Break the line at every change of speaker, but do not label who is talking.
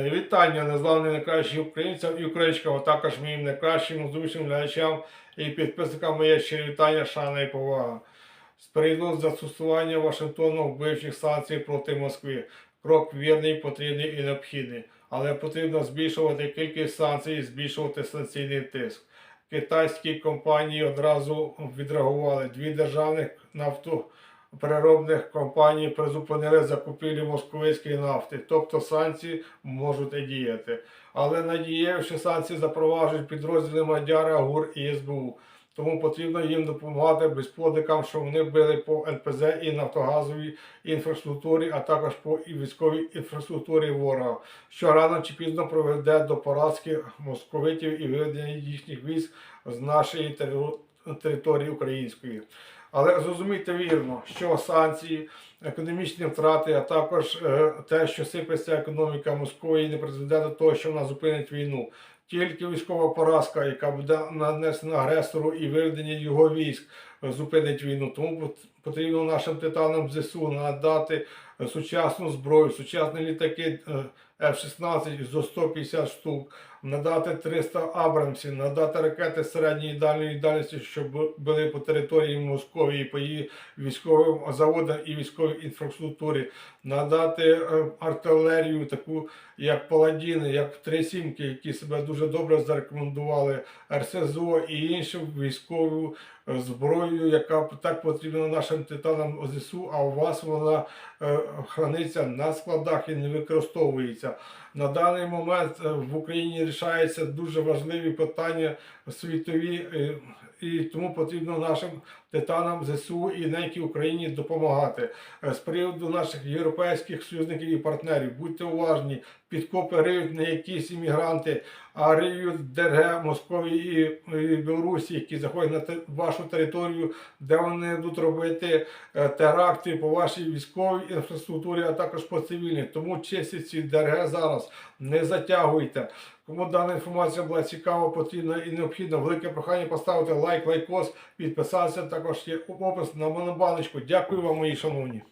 Вітання незламним найкращим українцям і українськам, а також моїм найкращим звичним глядачам і підписникам моє щирі вітання, шана і повага. З приводу застосування Вашингтоном вбивчих санкцій проти Москви. Крок вірний, потрібний і необхідний, але потрібно збільшувати кількість санкцій і збільшувати санкційний тиск. Китайські компанії одразу відреагували. Дві державних нафтопереробних компанії призупинили закупівлі московицької нафти, тобто санкції можуть і діяти. Але надієвши санкції запроваджують підрозділи Мадяра, ГУР і СБУ. Тому потрібно їм допомагати безплодникам, що вони били по НПЗ і нафтогазовій інфраструктурі, а також по військовій інфраструктурі ворога, що рано чи пізно приведе до поразки московитів і виведення їхніх військ з нашої території української. Але зрозумійте вірно, що санкції, економічні втрати, а також е, те, що сипеться економіка Москви, не призведе до того, що вона зупинить війну. Тільки військова поразка, яка буде нанесена агресору і виведення його військ, зупинить війну. Тому потрібно нашим титанам ЗСУ надати сучасну зброю, сучасні літаки е, F-16 зо 150 штук, надати 300 Абрамсів, надати ракети середньої і дальньої дальності, щоб були по території Московії, по її військовим заводам і військовій інфраструктурі, надати е, артилерію, таку як Паладіни, як три сімки, які себе дуже добре зарекомендували, РСЗО і іншу військову е, зброю, яка так потрібна нашим титанам ЗСУ, а у вас вона е, храниться на складах і не використовується. На даний момент е, в Україні рішаються дуже важливі питання світові, і тому потрібно нашим титанам ЗСУ і ненькій Україні допомагати. З приводу наших європейських союзників і партнерів, будьте уважні, підкопи риють не якісь іммігранти, а риють ДРГ Московії і, Білорусі, які заходять на вашу територію, де вони будуть робити е, теракти по вашій військовій інфраструктурі, а також по цивільній. Тому чистіть ці ДРГ зараз, не затягуйте. Кому дана інформація була цікава, потрібна і необхідна, велике прохання поставити лайк, лайкос, підписатися. Також є опис на монобаночку. Дякую вам, мої шановні.